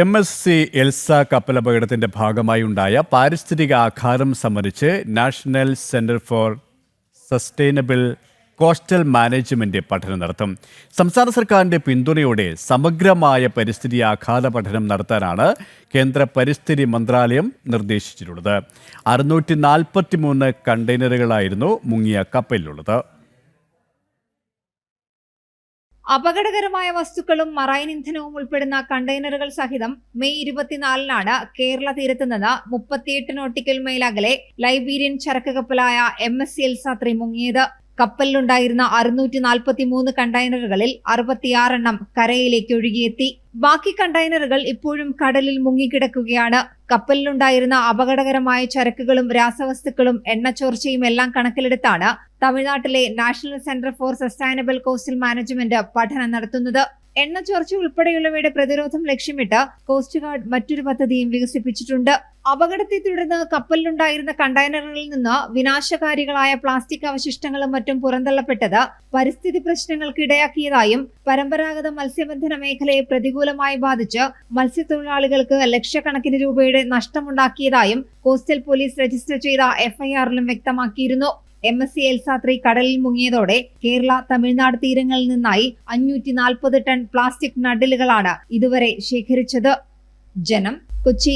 M S C Elsa കപ്പലപകടത്തിന്റെ ഭാഗമായി ഉണ്ടായ പാരിസ്ഥിതിക ആഘാതം സംബന്ധിച്ച് national centre for sustainable coastal management പഠനം നടത്തും. സംസ്ഥാന സർക്കാരിന്റെ പിന്തുണയോടെ സമഗ്രമായ പരിസ്ഥിതി ആഘാത പഠനം നടത്താനാണ് കേന്ദ്ര പരിസ്ഥിതി മന്ത്രാലയം നിർദ്ദേശിച്ചിട്ടുള്ളത്. അറുന്നൂറ്റി നാൽപ്പത്തി മൂന്ന് കണ്ടെയ്നറുകളായിരുന്നു മുങ്ങിയ കപ്പലിലുള്ളത്. അപകടകരമായ വസ്തുക്കളും മറൈൻ ഇന്ധനവും ഉൾപ്പെടുന്ന കണ്ടെയ്നറുകൾ സഹിതം മെയ് ഇരുപത്തിനാലിനാണ് കേരള തീരത്ത് നിന്ന് മുപ്പത്തിയെട്ട് നോട്ടിക്കൽ മൈൽ അകലെ ലൈബീരിയൻ ചരക്ക് കപ്പലായ M S C Elsa three മുങ്ങിയത് കപ്പലിലുണ്ടായിരുന്ന അറുന്നൂറ്റി നാൽപ്പത്തി മൂന്ന് കണ്ടെയ്നറുകളിൽ അറുപത്തിയാറെണ്ണം കരയിലേക്ക് ഒഴുകിയെത്തി. ബാക്കി കണ്ടെയ്നറുകൾ ഇപ്പോഴും കടലിൽ മുങ്ങിക്കിടക്കുകയാണ്. കപ്പലിലുണ്ടായിരുന്ന അപകടകരമായ ചരക്കുകളും രാസവസ്തുക്കളും എണ്ണച്ചോർച്ചയും എല്ലാം കണക്കിലെടുത്താണ് തമിഴ്നാട്ടിലെ national centre for sustainable coastal management പഠനം നടത്തുന്നത്. എണ്ണച്ചോർച്ച ഉൾപ്പെടെയുള്ളവയുടെ പ്രതിരോധം ലക്ഷ്യമിട്ട് കോസ്റ്റ് ഗാർഡ് മറ്റൊരു പദ്ധതിയും വികസിപ്പിച്ചിട്ടുണ്ട്. അപകടത്തെ തുടർന്ന് കപ്പലിലുണ്ടായിരുന്ന കണ്ടെയ്നറുകളിൽ നിന്ന് വിനാശകാരികളായ പ്ലാസ്റ്റിക് അവശിഷ്ടങ്ങളും മറ്റും പുറന്തള്ളപ്പെട്ടത് പരിസ്ഥിതി പ്രശ്നങ്ങൾക്ക് ഇടയാക്കിയതായും പരമ്പരാഗത മത്സ്യബന്ധന മേഖലയെ പ്രതികൂലമായി ബാധിച്ച് മത്സ്യത്തൊഴിലാളികൾക്ക് ലക്ഷക്കണക്കിന് രൂപയുടെ നഷ്ടമുണ്ടാക്കിയതായും കോസ്റ്റൽ പോലീസ് രജിസ്റ്റർ ചെയ്ത എഫ്ഐആറിലും വ്യക്തമാക്കിയിരുന്നു. എം എസ് സി എൽസാത്രി കടലിൽ മുങ്ങിയതോടെ കേരള തമിഴ്നാട് തീരങ്ങളിൽ നിന്നായി അഞ്ഞൂറ്റി നാൽപ്പത് ടൺ പ്ലാസ്റ്റിക് നഡിലുകളാണ് ഇതുവരെ ശേഖരിച്ചത്. ജനം കൊച്ചി